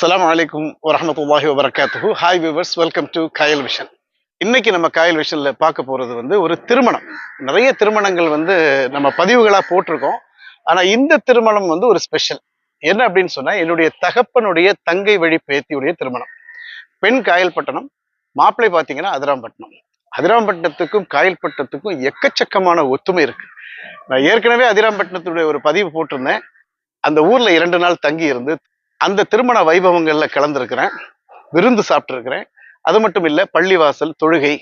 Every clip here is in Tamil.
அஸ்லாம் அலைக்கும் வரமத்துல்லாஹி வபரகாத்துஹு hi viewers welcome to Kayal vision இன்னைக்கு நம்ம காயல் விஷனில் பார்க்க போகிறது வந்து ஒரு திருமணம். நிறைய திருமணங்கள் வந்து நம்ம பதிவுகளாக போட்டிருக்கோம். ஆனால் இந்த திருமணம் வந்து ஒரு ஸ்பெஷல் என்ன அப்படின்னு சொன்னால் என்னுடைய தகப்பனுடைய தங்கை வழி பேத்தியுடைய திருமணம். பெண் காயல்பட்டணம் மாப்பிள்ளை பார்த்தீங்கன்னா அதிராம்பட்டினம். அதிராம்பட்டினத்துக்கும் காயல்பட்டினத்துக்கும் எக்கச்சக்கமான ஒத்துமை இருக்குது நான் ஏற்கனவே அதிராம்பட்டினத்துடைய ஒரு பதிவு போட்டிருந்தேன். அந்த ஊரில் இரண்டு நாள் தங்கி இருந்து அந்த திருமண வைபவங்களில் கலந்துருக்கிறேன். விருந்து சாப்பிட்ருக்கிறேன் அது மட்டும் இல்லை பள்ளிவாசல் தொழுகை.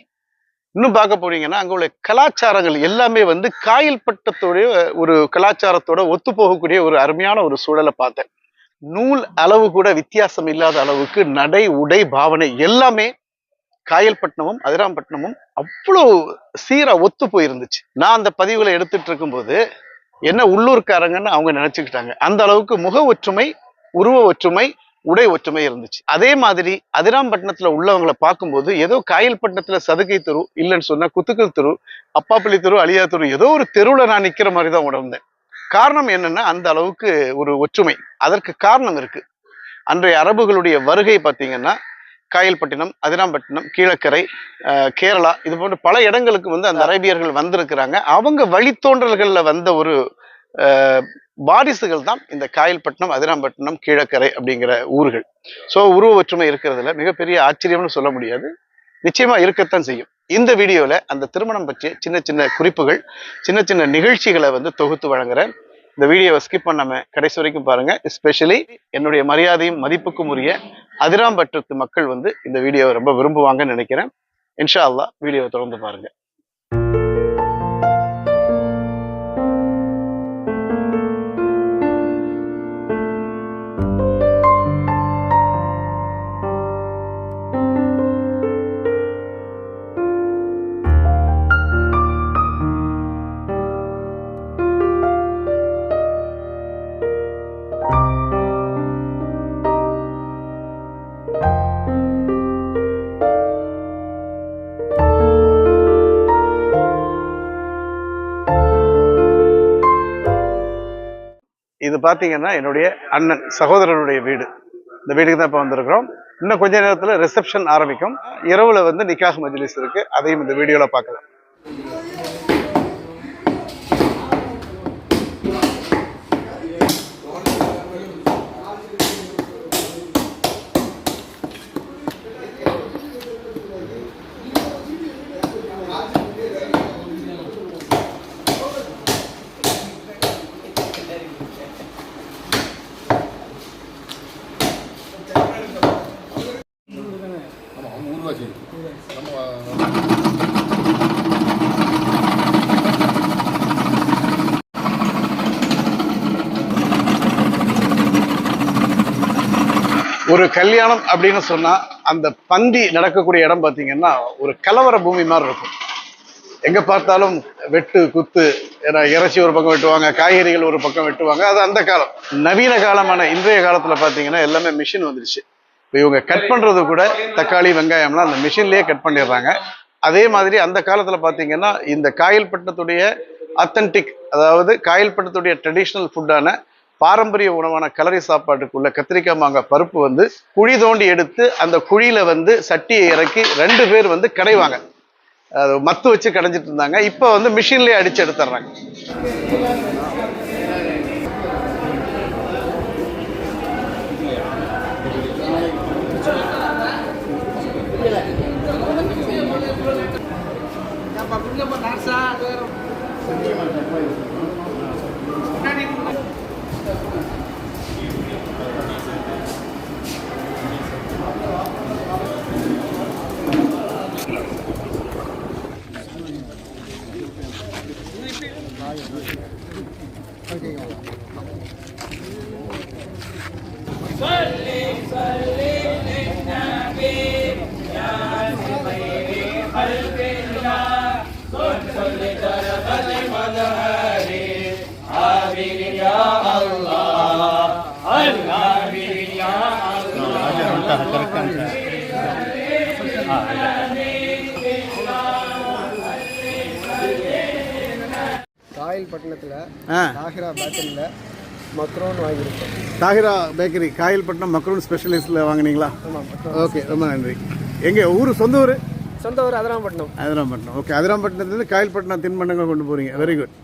இன்னும் பார்க்க போனீங்கன்னா அங்கே உள்ள கலாச்சாரங்கள் எல்லாமே வந்து காயல்பட்டத்தோடைய ஒரு கலாச்சாரத்தோட ஒத்து போகக்கூடிய ஒரு அருமையான ஒரு சூழலை பார்த்தேன். நூல் அளவு கூட வித்தியாசம் இல்லாத அளவுக்கு நடை உடை பாவனை எல்லாமே காயல்பட்டினமும் அதிராம்பட்டினமும் அவ்வளோ சீரா ஒத்து போயிருந்துச்சு. நான் அந்த பதிவுகளை எடுத்துட்டு இருக்கும்போது என்ன உள்ளூர்காரங்கன்னு அவங்க நினச்சிக்கிட்டாங்க. அந்த அளவுக்கு முக ஒற்றுமை உருவ ஒற்றுமை உடை ஒற்றுமை இருந்துச்சு. அதே மாதிரி அதிராம்பட்டினத்துல உள்ளவங்களை பார்க்கும்போது ஏதோ காயல்பட்டினத்துல சதுகை தெரு இல்லைன்னு சொன்னா குத்துக்கல் தெரு அப்பாப்பள்ளி தெரு அலியா தெரு ஏதோ ஒரு தெருவுல நான் நிக்கிற மாதிரி தான் உணர்ந்தேன். காரணம் என்னன்னா அந்த அளவுக்கு ஒரு ஒற்றுமை. அதற்கு காரணம் இருக்கு. அன்றைய அரபுகளுடைய வருகை பார்த்தீங்கன்னா காயல்பட்டினம் அதிராம்பட்டினம் கீழக்கரை கேரளா இது போன்ற பல இடங்களுக்கு வந்து அந்த அரேபியர்கள் வந்திருக்கிறாங்க. அவங்க வழித்தோன்றல்கள்ல வந்த ஒரு வாரிசுகள் தான் இந்த காயல்பட்டினம் அதிராம்பட்டினம் கீழக்கரை அப்படிங்கிற ஊர்கள். ஸோ உருவ ஒற்றுமை இருக்கிறதுல மிகப்பெரிய ஆச்சரியம்னு சொல்ல முடியாது. நிச்சயமா இருக்கத்தான் செய்யும். இந்த வீடியோவில் அந்த திருமணம் பற்றிய சின்ன சின்ன குறிப்புகள் சின்ன சின்ன நிகழ்ச்சிகளை வந்து தொகுத்து வழங்குறேன். இந்த வீடியோவை ஸ்கிப் பண்ணாம கடைசி வரைக்கும் பாருங்க. எஸ்பெஷலி என்னுடைய மரியாதையும் மதிப்புக்கும் உரிய அதிராம்பட்டத்து மக்கள் வந்து இந்த வீடியோவை ரொம்ப விரும்புவாங்கன்னு நினைக்கிறேன். இன்ஷா அல்லாஹ் வீடியோவை தொடர்ந்து பாருங்க. இது பாத்தீங்கன்னா என்னுடைய அண்ணன் சகோதரனுடைய வீடு. இந்த வீட்டுக்கு தான் இப்போ வந்திருக்கிறோம். இன்னும் கொஞ்ச நேரத்துல ரிசப்ஷன் ஆரம்பிக்கும். இரவுல வந்து நிக்காஹ் மஜ்லிஸ் இருக்கு. அதையும் இந்த வீடியோல பார்க்கலாம் ஆமாம் அவங்க ஊர்வாசி நம்ம ஒரு கல்யாணம் அப்படின்னு சொன்னா அந்த பந்தி நடக்கக்கூடிய இடம் பார்த்தீங்கன்னா ஒரு கலவர பூமி மாதிரி இருக்கும். எங்க பார்த்தாலும் வெட்டு குத்து ஏன்னா இறைச்சி ஒரு பக்கம் வெட்டுவாங்க காய்கறிகள் ஒரு பக்கம் வெட்டுவாங்க அது அந்த காலம். நவீன காலமான இன்றைய காலத்துல பாத்தீங்கன்னா எல்லாமே மிஷின் வந்துருச்சு. இப்போ இவங்க கட் பண்றது கூட தக்காளி வெங்காயம்லாம் அந்த மிஷின்லயே கட் பண்ணிடுறாங்க. அதே மாதிரி அந்த காலத்துல பாத்தீங்கன்னா இந்த காயல்பட்டினத்துடைய அத்தன்டிக் அதாவது காயல்பட்டினத்துடைய ட்ரெடிஷ்னல் ஃபுட்டான பாரம்பரிய உணவான கலரி சாப்பாட்டுக்குள்ள கத்திரிக்காய் மாங்காய் பருப்பு வந்து குழி தோண்டி எடுத்து அந்த குழியில வந்து சட்டியை இறக்கி ரெண்டு பேர் வந்து கடைவாங்க. மத்து வச்சு கடைஞ்சிட்டு இருந்தாங்க. இப்போ வந்து மிஷின்லயே அடிச்சு எடுத்துடுறாங்க. காயல்பட்டினத்தில் தாகிரா பேக்கரியில் மக்ரோன் வாங்கியிருக்கோம். தாகிரா பேக்கரி காயல்பட்டினம் மக்ரூன் ஸ்பெஷலிஸ்ட்டில் வாங்குனீங்களா? ஓகே ரொம்ப நன்றி. எங்கே ஊர் சொந்த ஊர்? சொந்த ஊர் அதிராம்பட்டினம். அதிராம்பட்டினம். ஓகே அதிராம்பட்டினத்துலேருந்து காயல்பட்டினம் தின்பண்டங்கள் கொண்டு போகிறீங்க வெரி குட்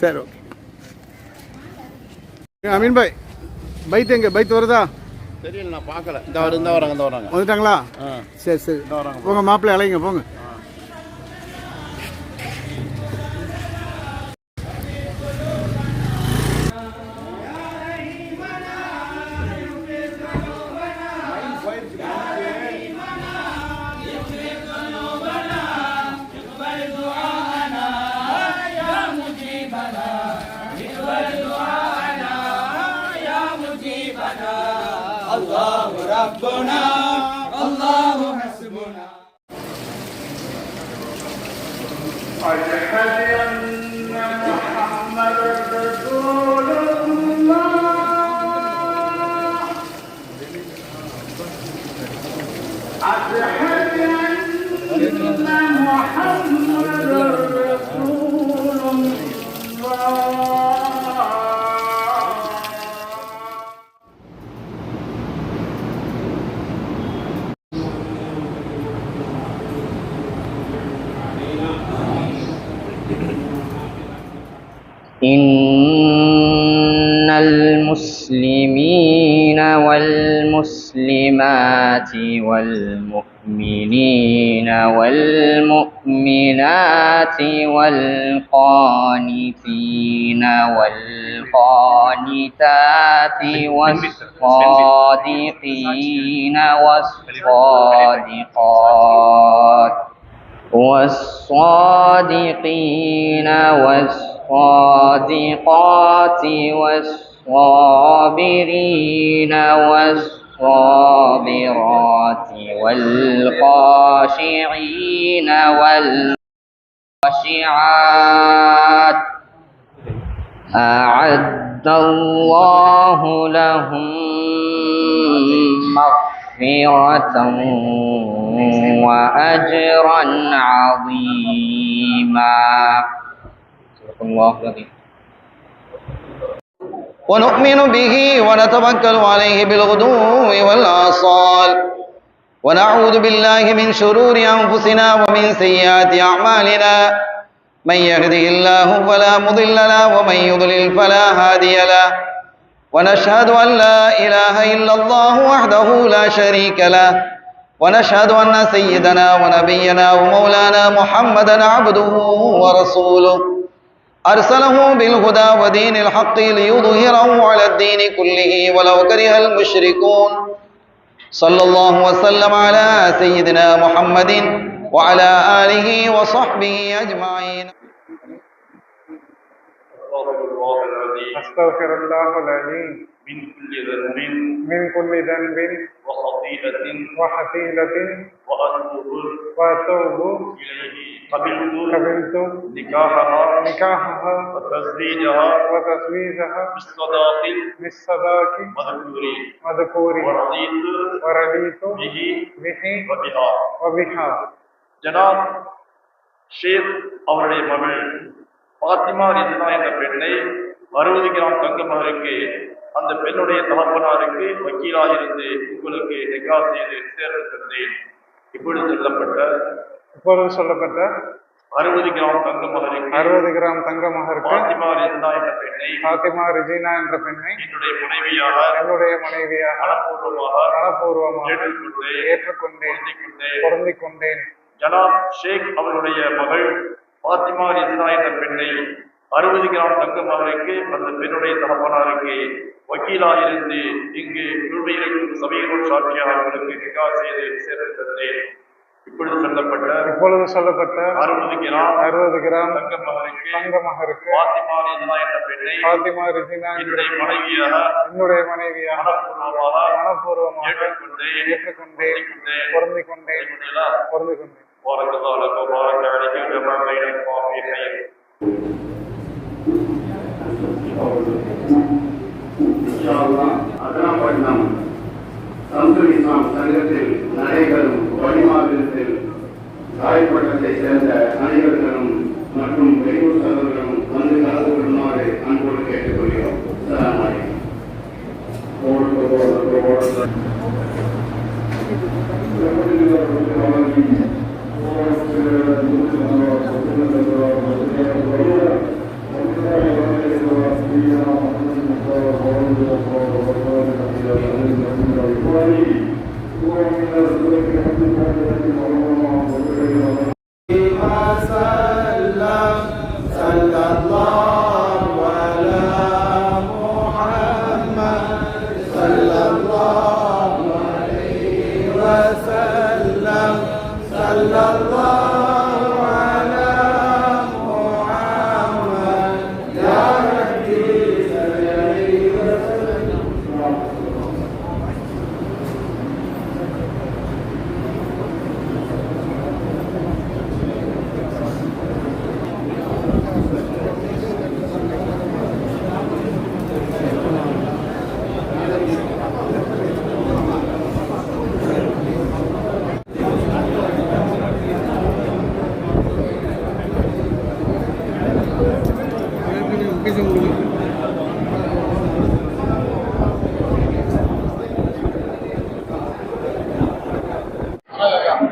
சரி ஓகே அமீன் பாய். பைத் எங்கே? பைத் வருதா? தெரியல நான் பார்க்கல. இந்த வர இந்த வராங்க இந்த வராங்க. வந்துட்டாங்களா? சரி சரி. இந்த வராங்க போங்க மாப்பிள்ளை அழைங்க போங்க. والمؤمنين والمؤمنات والقانتين والقانتات والصادقين والصادقات والصادقين والصادقات والصابرين والصابرات والخاشعين والخاشعات. أعد الله لهم مغفرة وأجرا عظيما. صدق الله العظيم. ونؤمن به ونتوكل عليه بالغدو والآصال. ونعوذ بالله من شرور أنفسنا ومن سيئات أعمالنا. من يهده الله فلا مضل له ومن يضلل فلا هادي له. ونشهد أن لا إله إلا الله وحده لا شريك له. ونشهد أن سيدنا ونبينا ومولانا محمدا عبده ورسوله. أرسله بالهدى ودين الحق ليظهره على الدين كله ولو كره المشركون. صلى الله وسلم على سيدنا محمد وعلى آله وصحبه أجمعين. أستغفر الله العليم من كل ذنب من كل ذنب وخطيئة وحثيلة وأتوب وأتوب إليه قبلت قبلت نكاحها نكاحها وتزويجها وتزويجها بالصداق بالصداق مذكور مذكور ورضيت ورضيت به به وبها وبها ஜனாப் ஷேக் அவருடைய மகள் பாத்திமா ரிஸ்னா என்ற பெண்ணை அறுபது கிராம் தங்க மகருக்கு அந்த பெண்ணுடைய தகப்பனாருக்கு வக்கீலாக இருந்து உங்களுக்கு நிகா செய்து சேர்த்து தந்தேன். இப்பொழுது சொல்லப்பட்ட இப்பொழுது சொல்லப்பட்ட அறுபது கிராம் தங்க மகருக்கு அறுபது கிராம் தங்க மகருக்கு பாத்திமா ரிஸ்னா என்ற பெண்ணை ஃபாத்திமா ரிஜினா என்ற பெண்ணை என்னுடைய மனைவியாக என்னுடைய மனைவியாக மனப்பூர்வமாக மனப்பூர்வமாக ஏற்றுக்கொண்டு ஏற்றுக்கொண்டேன். பொருந்திக் கொண்டேன் ஜனாப் ஷேக் அவருடைய மகள் பாத்திமா ரிஸ்னா என்ற பெண்ணை அறுபது கிராம் தங்க மகனுக்கு அந்த பெண்ணுடைய தகப்பனாருக்கு வக்கீலாக இருந்து இங்கு குழுமையிருக்கும் சபையினுள் சாட்சியாக அவர்களுக்கு நிகா செய்து சேர்த்து தந்தேன் இப்பொழுது சொல்லப்பட்ட இப்பொழுது சொல்லப்பட்ட அறுபது கிராம் அறுபது கிராம் தங்க மகனுக்கு தங்க மகருக்கு பாத்திமா ரிஸ்னா என்ற பெண்ணை ஃபாத்திமா ரிஜினா என்னுடைய மனைவியாக என்னுடைய மனைவியாக மனப்பூர்வமாக மனப்பூர்வமாக ஏற்றுக்கொண்டேன் ஏற்றுக்கொண்டேன் கொண்டேன். பொருந்திக் கொண்டேன் கொண்டேன். பொருந்திக் ఉన్నాము. సంస్కృతి సంఘటి నరేగలు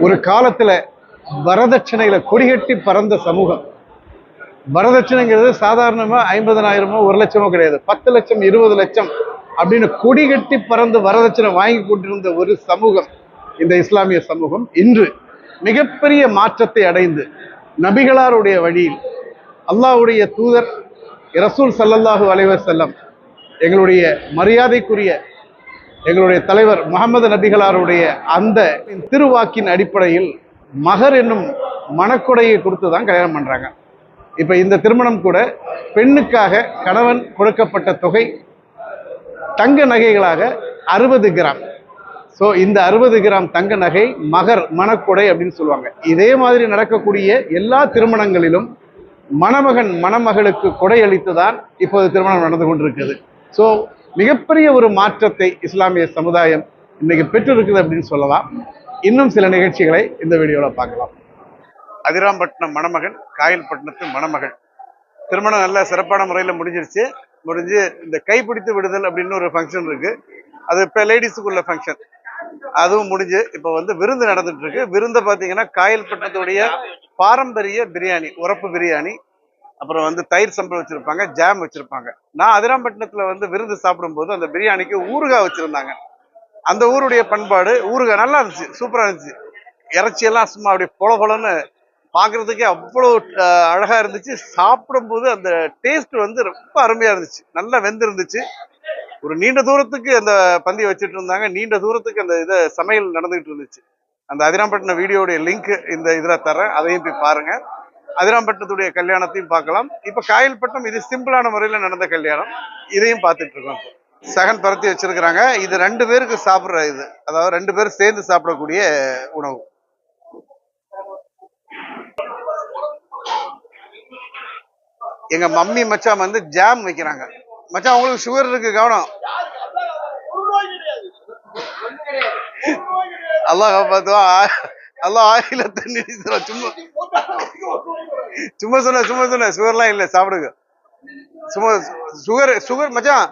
ஒரு காலத்துல வரதட்சணையில கொடிகட்டி பறந்த சமூகம். வரதட்சணைங்கிறது சாதாரணமா ஐம்பதனாயிரமோ ஒரு லட்சமோ கிடையாது. பத்து லட்சம் இருபது லட்சம் அப்படின்னு கொடிகட்டி பறந்து வரதட்சணை வாங்கி கொண்டிருந்த ஒரு சமூகம் இந்த இஸ்லாமிய சமூகம் இன்று மிகப்பெரிய மாற்றத்தை அடைந்து நபிகளாருடைய வழியில் அல்லாஹ்வுடைய தூதர் ரசூல் சல்லல்லாஹு அலைவர் செல்லம் எங்களுடைய மரியாதைக்குரிய எங்களுடைய தலைவர் முகமது நபிகளாருடைய அந்த திருவாக்கின் அடிப்படையில் மகர் என்னும் மணக்கொடையை கொடுத்து தான் கல்யாணம் பண்ணுறாங்க இப்போ இந்த திருமணம் கூட பெண்ணுக்காக கணவன் கொடுக்கப்பட்ட தொகை தங்க நகைகளாக அறுபது கிராம். ஸோ இந்த அறுபது கிராம் தங்க நகை மகர் மணக்கொடை அப்படின்னு சொல்லுவாங்க. இதே மாதிரி நடக்கக்கூடிய எல்லா திருமணங்களிலும் மணமகன் மணமகளுக்கு கொடை அளித்து தான் இப்போது திருமணம் நடந்து கொண்டிருக்குது ஸோ மிகப்பெரிய ஒரு மாற்றத்தை இஸ்லாமிய சமுதாயம் இன்னைக்கு பெற்றிருக்குது அப்படின்னு சொல்லலாம். இன்னும் சில நிகழ்ச்சிகளை இந்த வீடியோவில் பார்க்கலாம். அதிராம்பட்டினம் மணமகன் காயல்பட்டினத்து மணமகள். திருமணம் நல்ல சிறப்பான முறையில் முடிஞ்சிருச்சு. முடிஞ்சு இந்த கைப்பிடித்து விடுதல் அப்படின்னு ஒரு ஃபங்க்ஷன் இருக்கு. அது இப்போ லேடிஸுக்குள்ள ஃபங்க்ஷன் அதுவும் முடிஞ்சு இப்போ வந்து விருந்து நடந்துட்டு இருக்கு. விருந்தை பார்த்தீங்கன்னா காயல்பட்டினத்துடைய பாரம்பரிய பிரியாணி உரப்பு பிரியாணி. அப்புறம் வந்து தயிர் சம்பளம் வச்சுருப்பாங்க ஜாம் வச்சுருப்பாங்க. நான் அதிராம்பட்டினத்தில் வந்து விருந்து சாப்பிடும்போது அந்த பிரியாணிக்கு ஊறுகாய் வச்சுருந்தாங்க. அந்த ஊருடைய பண்பாடு ஊறுகாய் நல்லா இருந்துச்சு சூப்பராக இருந்துச்சு. இறைச்சியெல்லாம் சும்மா அப்படியே பொல பொலன்னு பார்க்கறதுக்கே அவ்வளோ அழகாக இருந்துச்சு. சாப்பிடும்போது அந்த டேஸ்ட் வந்து ரொம்ப அருமையாக இருந்துச்சு. நல்லா வெந்திருந்துச்சு. ஒரு நீண்ட தூரத்துக்கு அந்த பந்தி வச்சுட்டு இருந்தாங்க. நீண்ட தூரத்துக்கு அந்த இதை சமையல் நடந்துகிட்டு இருந்துச்சு. அந்த அதிராம்பட்டினம் வீடியோடைய லிங்க் இந்த இதில் தரேன் அதையும் போய் பாருங்கள் அதிராம்பட்டினத்துடைய கல்யாணத்தையும் பார்க்கலாம். இப்போ காயல்பட்டினம் இது சிம்பிளான முறையில் நடந்த கல்யாணம். இதையும் பார்த்துட்டு இருக்கோம். சகன் பரத்தி வச்சிருக்கிறாங்க. இது ரெண்டு பேருக்கு சாப்பிட்ற இது. அதாவது ரெண்டு பேரும் சேர்ந்து சாப்பிடக்கூடிய உணவு. எங்க மம்மி மச்சான் வந்து ஜாம் வைக்கிறாங்க. மச்சான் உங்களுக்கு சுகர் இருக்கு கவனம். அல்லாஹ் காப்பாத்துவா அல்லாஹ் ஆயில தண்ணி சும்மா சும்மா சொன்ன சும்மா சொன்ன சுகர்லாம் இல்லை சாப்பிடுங்க. சும்மா சுகர் சுகர் மச்சான்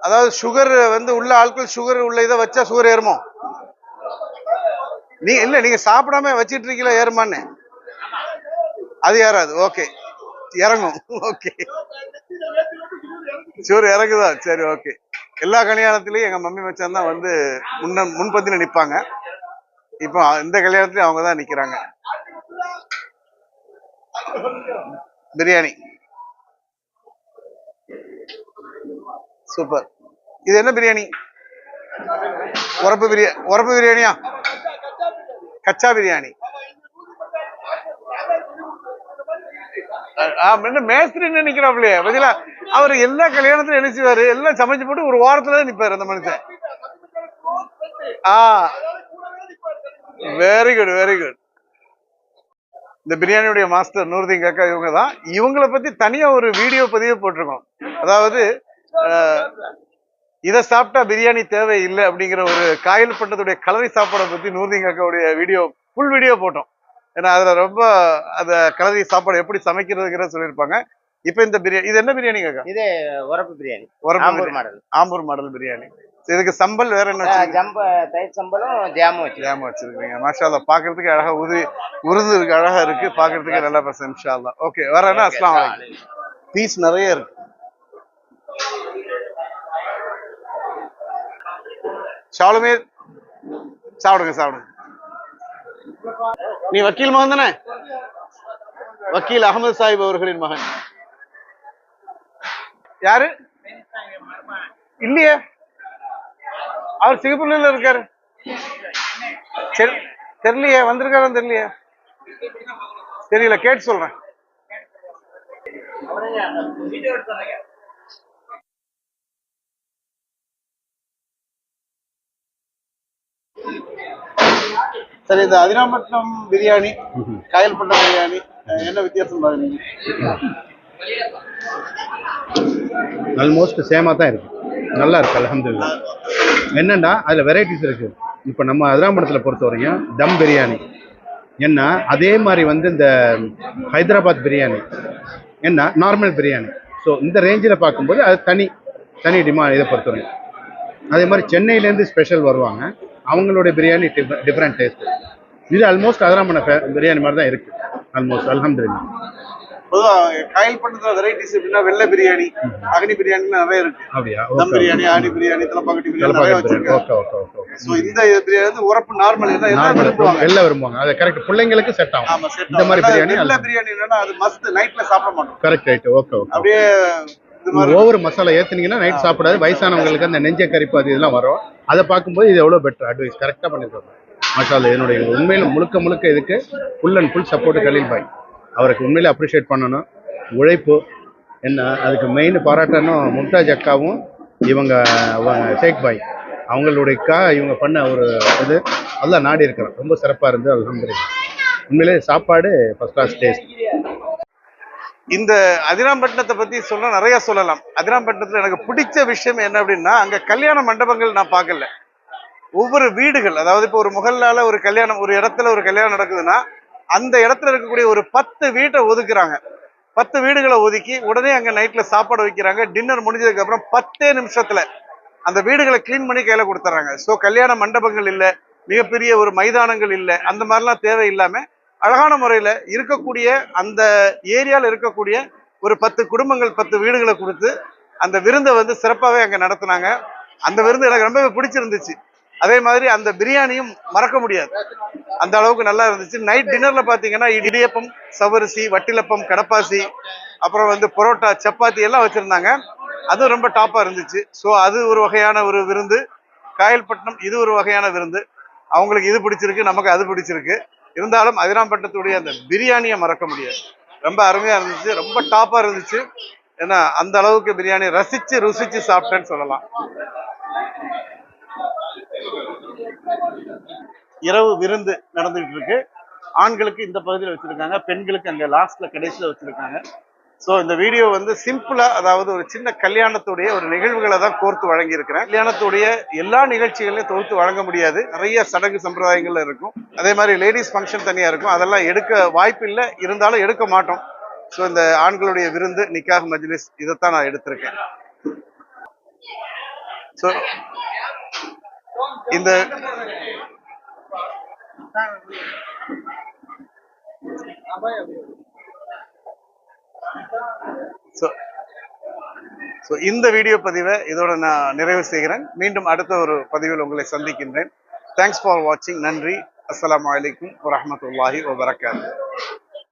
அதாவது சுகர் வந்து உள்ள ஆட்கள் சுகர் உள்ள இதை வச்சா சுகர் ஏறுமோ? நீ இல்ல நீங்க சாப்பிடாம வச்சிட்டு இருக்கீங்களா ஏறுமான்னு? அது ஏறாது ஓகே. இறங்கும் ஓகே. சுகர் இறங்குதா? சரி ஓகே. எல்லா கல்யாணத்திலயும் எங்க மம்மி மச்சான் தான் வந்து முன்ன முன்பந்தில நிற்பாங்க இப்போ இந்த கல்யாணத்துலயும் அவங்க தான் நிக்கிறாங்க. பிரியாணி. சூப்பர். இது என்ன பிரியாணி? உரப்பு பிரியா உரப்பு பிரியாணியா? கச்சா பிரியாணி. ஆ, என்ன மேஸ்திரி பதிலா அவர் எல்லா கல்யாணத்திலும் நினைச்சுவாரு எல்லாம் சமைச்சு போட்டு ஒரு வாரத்துல நிப்பாரு அந்த மனுஷன். ஆ. வெரி குட் வெரி குட் இந்த பிரியாணியுடைய மாஸ்டர் நூறுதீன் காக்கா இவங்க தான் இவங்களை பத்தி தனியா ஒரு வீடியோ பதிவு போட்டிருக்கோம். அதாவது இதை சாப்பிட்டா பிரியாணி தேவை இல்லை அப்படிங்கிற ஒரு காயல் பண்ணதுடைய கலரி சாப்பாடை பத்தி நூர்தீன் காக்காவுடைய வீடியோ ஃபுல் வீடியோ போட்டோம். ஏன்னா அதுல ரொம்ப அந்த கலரி சாப்பாடு எப்படி சமைக்கிறதுங்கிறத சொல்லியிருப்பாங்க. இப்போ இந்த பிரியாணி இது என்ன பிரியாணி காக்கா? இது உரப்பு பிரியாணி. உரப்பு. மாடல். ஆம்பூர் மாடல் பிரியாணி. இதுக்கு சம்பல் வேற என்ன? ஜம்ப தயிர் சம்பளம் ஜாமும் வச்சு ஜாம் வச்சிருக்கீங்க. மாஷா அல்லாஹ் பாக்குறதுக்கு அழகா உது உருது இருக்கு அழகா இருக்கு. பாக்குறதுக்கு நல்லா பர்சன் இன்ஷா அல்லாஹ் ஓகே வேற என்ன? அஸ்லாம் வலைக்கும் பீஸ் நிறைய இருக்கு. ஷாலுமே சாப்பிடுங்க சாப்பிடுங்க. நீ வக்கீல் மகன் தானே? வக்கீல் அகமது சாஹிப் அவர்களின் மகன். யாரு? இல்லையே. அவர் சிங்கப்பூர்ல இருக்காரு. சரி தெரியலையே வந்திருக்காரான்னு தெரியலையே? தெரியல கேட்டு சொல்றேன். சரி இந்த அதிராம்பட்டினம் பிரியாணி காயல்பட்டினம் பிரியாணி என்ன வித்தியாசம் பாக்குறீங்க ஆல்மோஸ்ட் சேமாக தான் இருக்கு. நல்லா இருக்கு அலமதுல்லா என்னென்னா அதில் வெரைட்டிஸ் இருக்குது இப்போ நம்ம அதிராம்படத்தில் பொறுத்த வரைக்கும் தம் பிரியாணி. என்ன அதே மாதிரி வந்து இந்த ஹைதராபாத் பிரியாணி. என்ன நார்மல் பிரியாணி. ஸோ இந்த ரேஞ்சில் பார்க்கும்போது அது தனி தனி டிமா இதை பொறுத்தவரைக்கும் அதே மாதிரி சென்னையிலேருந்து ஸ்பெஷல் வருவாங்க. அவங்களுடைய பிரியாணி டிஃப்ரெண்ட் டேஸ்ட்டு இது ஆல்மோஸ்ட் அதிராம்பட பிரியாணி மாதிரி தான் இருக்குது ஆல்மோஸ்ட் அல்ஹம்துலில்லாஹ் பொதுவா காயல்பட்டினத்துல வெரைட்டிஸ் எப்படின்னா வெள்ளை பிரியாணி அகனி பிரியாணி நிறைய இருக்கு. தம் பிரியாணி ஆடி பிரியாணி தலப்பாக்கட்டி பிரியாணி நிறைய வச்சிருக்காங்க. சோ இந்த பிரியாணி வந்து உரப்பு நார்மல் எல்லாம் நார்மல் விரும்புவாங்க. எல்லாம் விரும்புவாங்க. அது கரெக்ட் பிள்ளைங்களுக்கு செட் ஆகும். ஆமா set இந்த மாதிரி. பிரியாணி வெள்ளை பிரியாணி என்னன்னா அது மஸ்ட் நைட்ல சாப்பிட மாட்டோம். கரெக்ட் ரைட் ஓகே ஓகே அப்படியே ஓவர் மசாலா ஏத்துனீங்கன்னா நைட் சாப்பிடாது. வயசானவங்களுக்கு அந்த நெஞ்ச கரிப்பு அது இதெல்லாம் வரும். அதை பார்க்கும்போது இது எவ்வளவு பெட்டர் அட்வைஸ் கரெக்டாக பண்ணிருக்காங்க மசாலா என்னுடைய உண்மையில முழுக்க முழுக்க இதுக்கு full and full support Khaleel bhai. அவருக்கு உண்மையிலே அப்ரிஷியேட் பண்ணணும். உழைப்பு என்ன அதுக்கு மெயின் பாராட்டணும் மும்தாஜ் அக்காவும் இவங்க ஷேக் பாய். அவங்களுடையக்கா இவங்க பண்ண ஒரு இது நல்லா நாடி இருக்கிறோம் ரொம்ப சிறப்பாக இருந்து அல்ஹம்துலில்லாஹ் உண்மையிலே சாப்பாடு ஃபர்ஸ்ட் கிளாஸ் டேஸ்ட் இந்த அதிராம்பட்டினத்தை பற்றி சொல்ல நிறைய சொல்லலாம். அதிராம்பட்டினத்தில் எனக்கு பிடிச்ச விஷயம் என்ன அப்படின்னா அங்கே கல்யாண மண்டபங்கள் நான் பார்க்கல. ஒவ்வொரு வீடுகள் அதாவது இப்போ ஒரு முகல்லால ஒரு கல்யாணம் ஒரு இடத்துல ஒரு கல்யாணம் நடக்குதுன்னா அந்த இடத்துல இருக்கக்கூடிய ஒரு பத்து வீட்டை ஒதுக்குறாங்க. பத்து வீடுகளை ஒதுக்கி உடனே அங்கே நைட்டில் சாப்பாடு வைக்கிறாங்க. டின்னர் முடிஞ்சதுக்கப்புறம் பத்தே நிமிஷத்தில் அந்த வீடுகளை க்ளீன் பண்ணி கையில் கொடுத்துட்றாங்க ஸோ கல்யாண மண்டபங்கள் இல்லை மிகப்பெரிய ஒரு மைதானங்கள் இல்லை அந்த மாதிரிலாம் தேவை இல்லாமல் அழகான முறையில் இருக்கக்கூடிய அந்த ஏரியாவில் இருக்கக்கூடிய ஒரு பத்து குடும்பங்கள் பத்து வீடுகளை கொடுத்து அந்த விருந்தை வந்து சிறப்பாகவே அங்கே நடத்துனாங்க. அந்த விருந்து எனக்கு ரொம்பவே பிடிச்சிருந்துச்சு. அதே மாதிரி அந்த பிரியாணியும் மறக்க முடியாது. அந்த அளவுக்கு நல்லா இருந்துச்சு. நைட் டின்னர்ல பாத்தீங்கன்னா இடியப்பம் சவரிசி வட்டிலப்பம் கடப்பாசி அப்புறம் வந்து பரோட்டா சப்பாத்தி எல்லாம் வச்சிருந்தாங்க. அதுவும் ரொம்ப டாப்பா இருந்துச்சு. ஸோ அது ஒரு வகையான ஒரு விருந்து. காயல்பட்டினம் இது ஒரு வகையான விருந்து. அவங்களுக்கு இது பிடிச்சிருக்கு நமக்கு அது பிடிச்சிருக்கு. இருந்தாலும் அதிராம்பட்டினத்துடைய அந்த பிரியாணியை மறக்க முடியாது. ரொம்ப அருமையா இருந்துச்சு. ரொம்ப டாப்பா இருந்துச்சு. ஏன்னா அந்த அளவுக்கு பிரியாணி ரசிச்சு ருசிச்சு சாப்பிட்டேன்னு சொல்லலாம். இரவு விருந்து நடந்துகிட்டு இருக்கு ஆண்களுக்கு இந்த பகுதியில் வச்சிருக்காங்க பெண்களுக்கு அங்கே லாஸ்ட்ல கடைசியில் வச்சிருக்காங்க. ஸோ இந்த வீடியோ வந்து சிம்பிளா அதாவது ஒரு சின்ன கல்யாணத்துடைய ஒரு நிகழ்வுகளை தான் கோர்த்து வழங்கியிருக்கிறேன். கல்யாணத்துடைய எல்லா நிகழ்ச்சிகளையும் தொகுத்து வழங்க முடியாது. நிறைய சடங்கு சம்பிரதாயங்கள்ல இருக்கும். அதே மாதிரி லேடிஸ் ஃபங்க்ஷன் தனியா இருக்கும். அதெல்லாம் எடுக்க வாய்ப்பு இல்லை இருந்தாலும் எடுக்க மாட்டோம். ஸோ இந்த ஆண்களுடைய விருந்து நிக்காக மஜ்லிஸ் இதைத்தான் நான் எடுத்திருக்கேன். ஸோ இந்த ஸோ இந்த வீடியோ பதிவை இதோட நான் நிறைவு செய்கிறேன். மீண்டும் அடுத்த ஒரு பதிவில் உங்களை சந்திக்கின்றேன். தேங்க்ஸ் ஃபார் வாட்சிங் நன்றி. அஸ்லாம் அலைக்கும் வரமத்துல்லாஹி வபரகாத்து